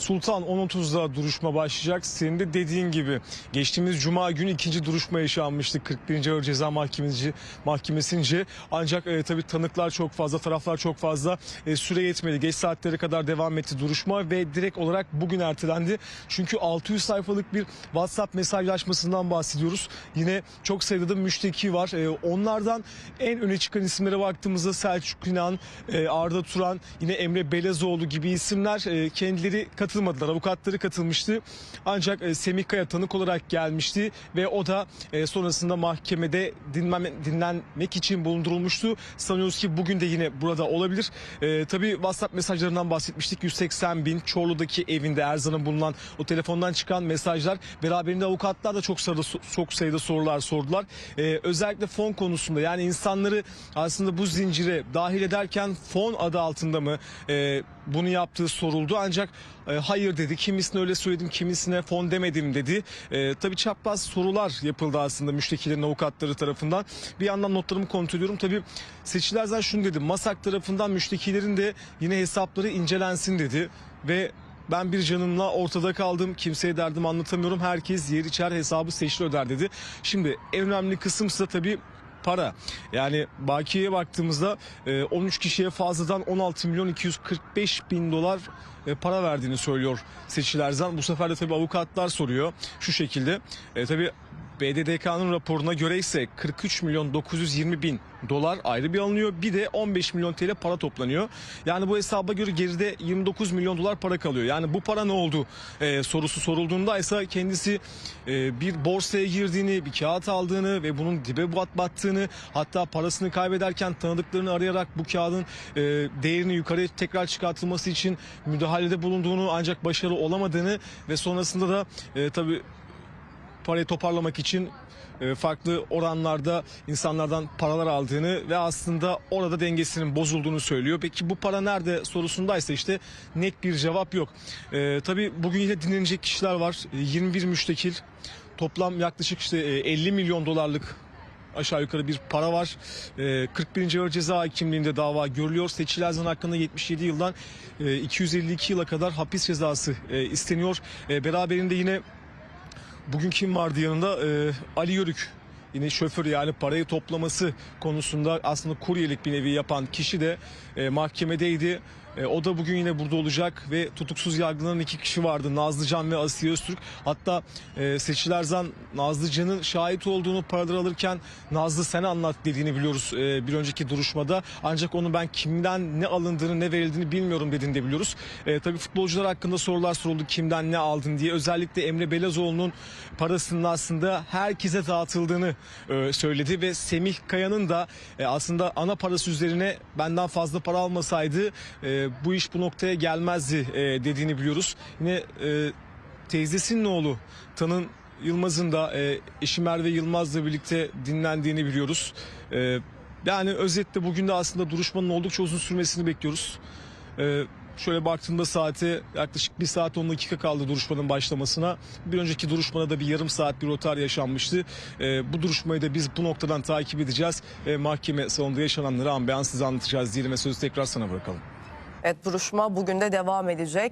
Sultan 10.30'da duruşma başlayacak. Senin de dediğin gibi geçtiğimiz cuma günü ikinci duruşma yaşanmıştı 41. Ağır Ceza Mahkemesi mahkemesince. Ancak e, tabii tanıklar çok fazla, taraflar çok fazla e, süre yetmedi. Geç saatlere kadar devam etti duruşma ve direkt olarak bugün ertelendi. Çünkü 600 sayfalık bir WhatsApp mesajlaşmasından bahsediyoruz. Yine çok sayıda da müşteki var. E, onlardan en öne çıkan isimlere baktığımızda Selçuk İnan, e, Arda Turan, yine Emre Belezoğlu gibi isimler e, kendileri katılmadılar. Avukatları katılmıştı. Ancak e, Semih Kaya tanık olarak gelmişti ve o da e, sonrasında mahkemede dinlenme, dinlenmek için bulundurulmuştu. Sanıyoruz ki bugün de yine burada olabilir. E, tabii WhatsApp mesajlarından bahsetmiştik. 180 bin Çorlu'daki evinde Erzan'ın bulunan o telefondan çıkan mesajlar. Beraberinde avukatlar da çok sayıda, çok sayıda sorular sordular. E, özellikle fon konusunda yani insanları aslında bu zincire dahil ederken fon adı altında mı e, bunu yaptığı soruldu. Ancak e, hayır dedi. Kimisine öyle söyledim, kimisine fon demedim dedi. E, tabii çapraz sorular yapıldı aslında müştekilerin avukatları tarafından. Bir yandan notlarımı kontrol ediyorum. Tabii seçiler zaten şunu dedi. Masak tarafından müştekilerin de yine hesapları incelensin dedi. Ve ben bir canımla ortada kaldım. Kimseye derdimi anlatamıyorum. Herkes yer içer hesabı seçili öder dedi. Şimdi en önemli kısımsa tabii para. Yani bakiyeye baktığımızda e, 13 kişiye fazladan 16 milyon 245 bin dolar e, para verdiğini söylüyor seçilerden. Bu sefer de tabii avukatlar soruyor şu şekilde. E, tabii BDDK'nın raporuna göre ise 43 milyon 920 bin dolar ayrı bir alınıyor. Bir de 15 milyon TL para toplanıyor. Yani bu hesaba göre geride 29 milyon dolar para kalıyor. Yani bu para ne oldu e, sorusu sorulduğunda ise kendisi e, bir borsaya girdiğini, bir kağıt aldığını ve bunun dibe bat battığını hatta parasını kaybederken tanıdıklarını arayarak bu kağıdın e, değerini yukarı tekrar çıkartılması için müdahalede bulunduğunu ancak başarı olamadığını ve sonrasında da e, tabii parayı toparlamak için e, farklı oranlarda insanlardan paralar aldığını ve aslında orada dengesinin bozulduğunu söylüyor. Peki bu para nerede sorusundaysa işte net bir cevap yok. E, tabii bugün yine dinlenecek kişiler var. E, 21 müştekil toplam yaklaşık işte e, 50 milyon dolarlık aşağı yukarı bir para var. E, 41. Ağır Ceza Hakimliği'nde dava görülüyor. Seçil Erzan hakkında 77 yıldan e, 252 yıla kadar hapis cezası e, isteniyor. E, beraberinde yine Bugün kim vardı yanında? Ee, Ali Yörük. Yine şoför yani parayı toplaması konusunda aslında kuryelik bir nevi yapan kişi de e, mahkemedeydi. E, o da bugün yine burada olacak ve tutuksuz yargılanan iki kişi vardı. Nazlıcan ve Asiye Öztürk. Hatta e, Seçilerzan Nazlıcan'ın şahit olduğunu paraları alırken Nazlı sen anlat dediğini biliyoruz e, bir önceki duruşmada. Ancak onu ben kimden ne alındığını ne verildiğini bilmiyorum dediğini de biliyoruz. E, tabii futbolcular hakkında sorular soruldu kimden ne aldın diye. Özellikle Emre Belezoğlu'nun parasının aslında herkese dağıtıldığını e, söyledi ve Semih Kaya'nın da e, aslında ana parası üzerine benden fazla para almasaydı e, bu iş bu noktaya gelmezdi e, dediğini biliyoruz. Yine e, teyzesinin oğlu Tanın Yılmaz'ın da e, eşi Merve Yılmaz'la birlikte dinlendiğini biliyoruz. E, yani özetle bugün de aslında duruşmanın oldukça uzun sürmesini bekliyoruz. E, şöyle baktığımda saate yaklaşık 1 saat 10 dakika kaldı duruşmanın başlamasına. Bir önceki duruşmada da bir yarım saat bir rotar yaşanmıştı. E, bu duruşmayı da biz bu noktadan takip edeceğiz. E, mahkeme salonunda yaşananları an size anlatacağız diyelim ve sözü tekrar sana bırakalım. Evet duruşma bugün de devam edecek.